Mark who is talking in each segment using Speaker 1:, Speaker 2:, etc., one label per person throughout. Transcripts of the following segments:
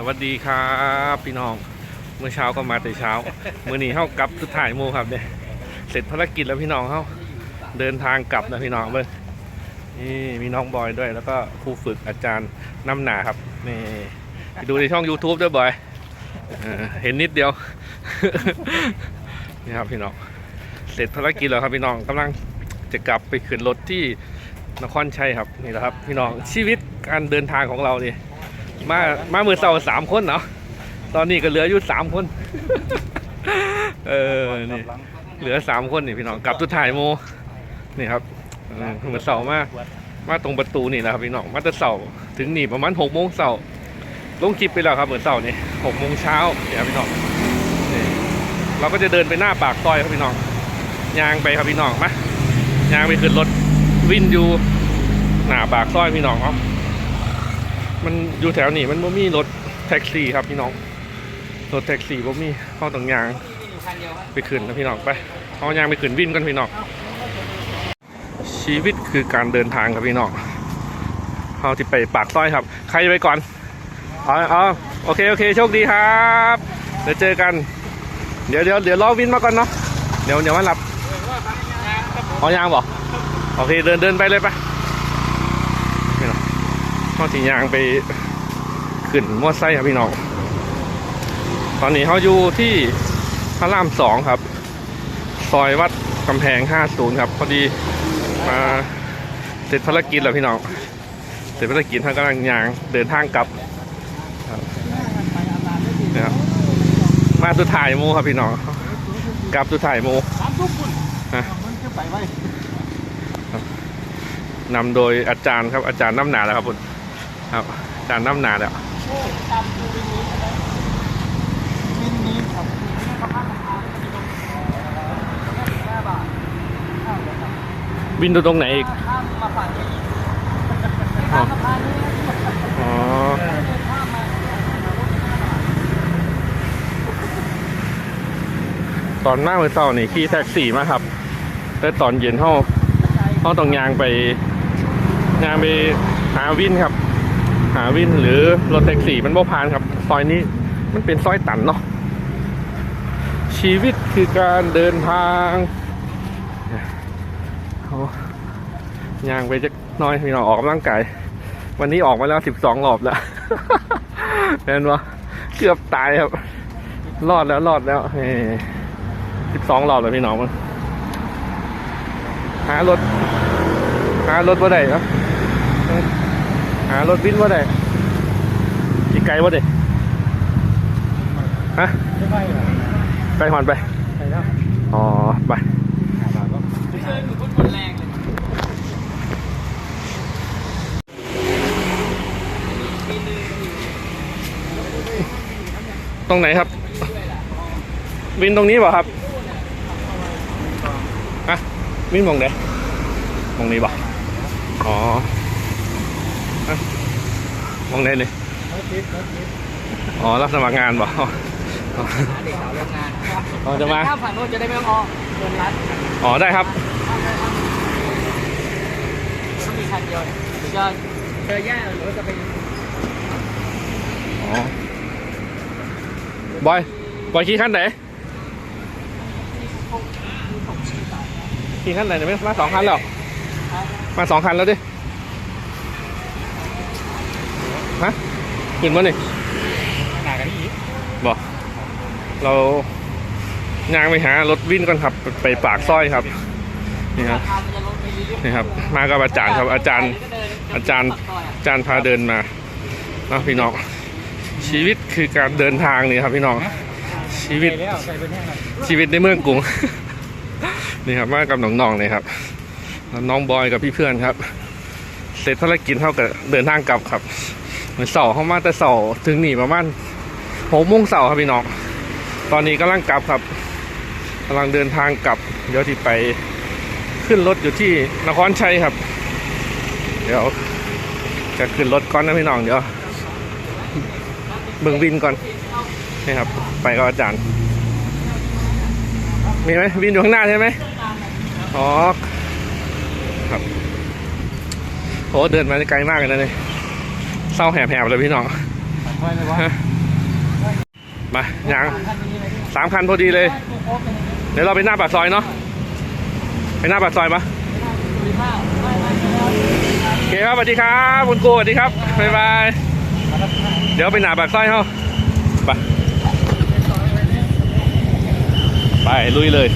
Speaker 1: สวัสดีครับพี่น้อง เมื่อเช้าก็มาแต่เช้า มื่อนี้เข้ากลับสุดท้ายโมครับเนี่ยเสร็จภารกิจแล้วพี่น้องเขาเดินทางกลับนะพี่น้องเบิ้งนี่มีน้องบอยด้วย แล้วก็ครูฝึกอาจารย์น้ำหนาครับนี่ไปดูในช่อง YouTube ด้วยบอยเห็นนิดเดียวนี่ครับพี่น้องเสร็จภารกิจแล้วครับพี่น้องกำลังจะกลับไปขึ้นรถที่นครชัยครับนี่แหละครับ พี่น้องชีวิตการเดินทางของเราเนี่ มามามือเสาสามคนเนาะตอนนี้ก็เหลืออยู่สามคน เออนี่เหลือสามคนนี่พี่น้องกลับทุดถ่ายโมนี่ครับเมือเสามามาตรงประตูนี่นะครับพี่น้องมาแต่เสาถึงนี่ประมาณหกโมงเสาลงคลิปไปแล้วครับเหมือนเสานี่หกโมงเช้าเนี่ยพี่น้องนี่เราก็จะเดินไปหน้าปากซอยครับพี่น้องยางไปครับพี่น้องมายางไปขึ้นรถวินอยู่หน้าปากซอยพี่น้องเนาะ มันอยู่แถวนี้มันบ่มีรถแท็กซี่ครับพี่น้อง รถแท็กซี่บ่มีเข้าตรงยางไปขึ้นนะพี่น้องไปเอายางไปขึ้นวินกันพี่น้องชีวิตคือการเดินทางครับพี่น้องเอาที่ไปปากต้อยครับ ใครไปก่อนอ๋ออโอเคโอเคโชคดีครับเดี๋ยวเจอกัน เดี๋ยวเดี๋ยวเดี๋ยวรอวินมาก่อนเนาะเดี๋ยวเดี๋ยวมารับเอายางบอกโอเคเดินเดินไปเลยไป เขาสียางไปขึ้นมอไซค์ครับพี่น้องตอนนี้เขาอยู่ที่พระรามสองครับ ซอยวัดกำแพง50ครับ พอดีมาเสร็จภารกิจแล้วพี่น้อง เสร็จภารกิจท่านกำลังยางเดินทางกลับนะครับมาสุดท้ายโมครับพี่น้องกลับสุดท้ายโม
Speaker 2: สามทุ่มคุณ
Speaker 1: ฮะ
Speaker 2: นำ
Speaker 1: โดยอาจารย์ครับอาจารย์น้ำหนาแล้วครับคุณ ครับอาจารน้ำหนาแล้ว
Speaker 2: ตามดูวินนี้ใช่ไหมวินนี้ครับวินนี้เขาพักราคาไม่ได้ตรงห้าบาทห้าบาทครับ
Speaker 1: วินดูตรงไหนอีก
Speaker 2: ข้ามมาฝั่งนี้ข้ามสะพานนี้
Speaker 1: อ๋อตอนหน้ามือเศร้านี่ขี่แท็กซี่มาครับแต่ตอนเย็นเขาเขาต้องยางไปยางไปหาวินครับ หาวินหรือรถแท็กซี่มันบ่ผ่านครับ ซอยนี้มันเป็นซอยตันเนาะชีวิตคือการเดินทางโอ้ยางไปจะน้อยพี่น้องออกกำลังกายวันนี้ออกมาแล้วสิบสองรอบแล้วเห็นปะเกือบตายครับ รอดแล้วรอดแล้วสิบสองรอบแล้วพี่น้องมันหารถ หารถว่าได้เนาะ หารถวินว่าได้กี่ไกลว่าได้ฮะ
Speaker 2: ไม่ไปเหรอ
Speaker 1: ไปหอนไป
Speaker 2: ไปแล้ว
Speaker 1: อ๋อ ไป
Speaker 2: ห้าบาทก็ไม่เคยอยู่บนคนแรงเลย
Speaker 1: ตรงไหนครับ วินตรงนี้เปล่าครับฮะวินมองไหนมองนี้เปล่าอ๋อฮะ มองไหนเลย
Speaker 2: รถติดรถติด
Speaker 1: อ๋อ รับสมัครงานเปล่า
Speaker 2: หาเด็กสาวโรงงาน
Speaker 1: อ๋อจะมา
Speaker 2: ข้ามฝั่งโน้นจะได้ไม่ต้องออกเดินรัด
Speaker 1: อ๋อ ได้ครับ
Speaker 2: ต้องมีคันเดียวเนี่ยเดี๋ยวจะเจอแย่หรือว่าจะไป
Speaker 1: อ๋อบอยบอยขี่ขั้นไหนขี่ขั้นไหนเนี่ยไม่มาสองคันแล้ว มาสองคันแล้วดิ ฮะขึ้นมาหนิ
Speaker 2: หนากันอีก
Speaker 1: บอกเรายางไปหารถวิ่นก่อนครับไปปากซอยครับนี่ครับ
Speaker 2: ราคามันจะลดไปเรื่อยๆ
Speaker 1: นี่ครับ มากับอาจารย์ครับอาจารย์อาจารย์อาจารย์พาเดินมาเนาะพี่น้องชีวิตคือการเดินทางนี่ครับพี่น้องชีวิต
Speaker 2: ไปแล้วใส่ไปแน่เลย
Speaker 1: ชีวิตในเมืองกรุงนี่ครับมากับน้องๆเลยครับแล้วน้องบอยกับพี่เพื่อนครับ เสร็จภารกิจเท่ากับเดินทางกลับครับเห มือนเสาเข้ามาแต่เสาถึงหนีประมาณหกโมงเสาครับพี่น้อง ตอนนี้กำลังกลับครับกำลังเดินทางกลับ เดี๋ยวที่ไปขึ้นรถอยู่ที่นครชัยครับ เดี๋ยว จะขึ้นรถก่อนนะพี่น้องเดี๋ยวเบิ่งวินก่อนนี่ครับ ไปกับอาจารย์ มีไหมวินอยู่ข้างหน้าใช่ไหมอ๋อครับโหเดินมาไกลมากเลยนะเนี่ย เศร้าแหบๆเลยพี่น้อง
Speaker 2: ไปเลยวะ
Speaker 1: มายัง
Speaker 2: คันนี้เลย
Speaker 1: สามคันพอดีเลย
Speaker 2: ได้ตัวครบเลยนะ
Speaker 1: เดี๋ยวเราไปหน้าปากซอยเนาะไปหน้าปากซอยปะ
Speaker 2: สี่ห้าไม่ไม่ไม่ไม่
Speaker 1: โอเคครับสวัสดีครับคุณกูสวัสดีครับบ๊ายบายเดี๋ยวไปหน้าปากซอยเขาไปไปลุยเลย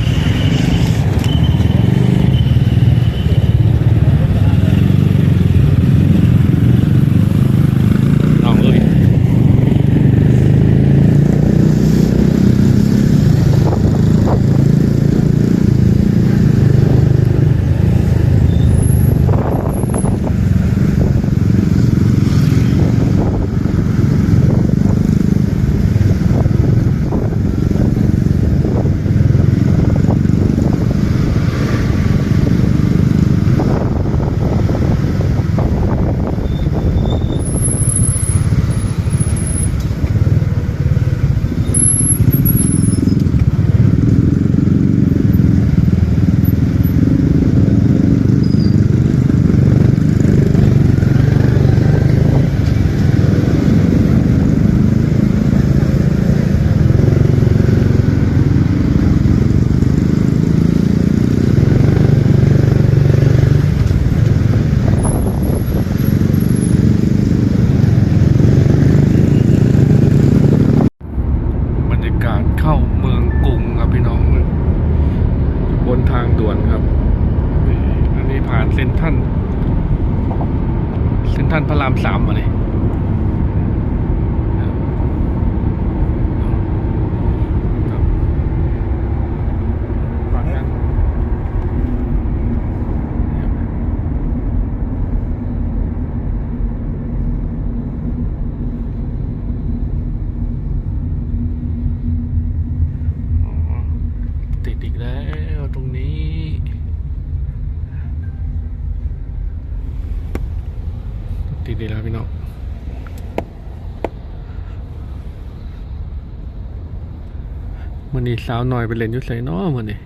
Speaker 1: มันนี่สาวหน่อยไปเล่นอยุใส่น้อมันนี่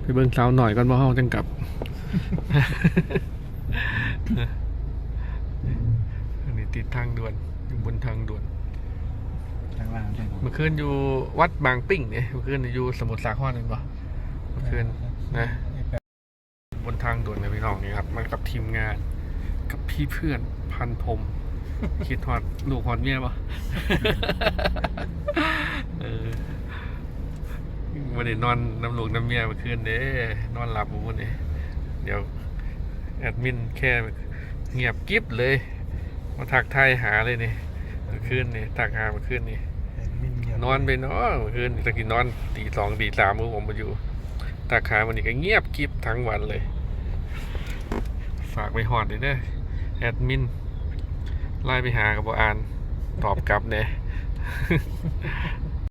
Speaker 1: ไปเบิ่งสาวหน่อยก่อนว่าเฮาจังกลับอันนี้ติดทางด่วนอยู่บนทางด่วน
Speaker 2: ทางล่างใช่ไหม
Speaker 1: เมื่อคืนอยู่วัดบางปิ้งเนี่ยเมื่อคืนอยู่สมุทรสาครเห็นปะเมื่อคืนนะบนทางด่วนเลยพี่น้องนี่ครับมากับทีมงาน กับพี่เพื่อนพันพรมคิดฮอดลูกฮอดเมียปะเออ วันนี้นอนน้ำลูกน้ำเมียเมื่อคืนเด้นอนหลับวันนี้เดี๋ยวแอดมินแค่เงียบกิ๊บเลย มาทักทายหาเลยนี่เมื่อคืนนี่ทักหาเมื่อคืนนี่นอนไปเนาะเมื่อคืนตะกี้นอนตีสองตีสามมือผมมาอยู่ตาขามันนี่ก็เงียบกริบทั้งวันเลย ฝากไปหอดเลยเด้อแอดมินไล่ไปหากับบอ่าน ตอบกลับเนี่ย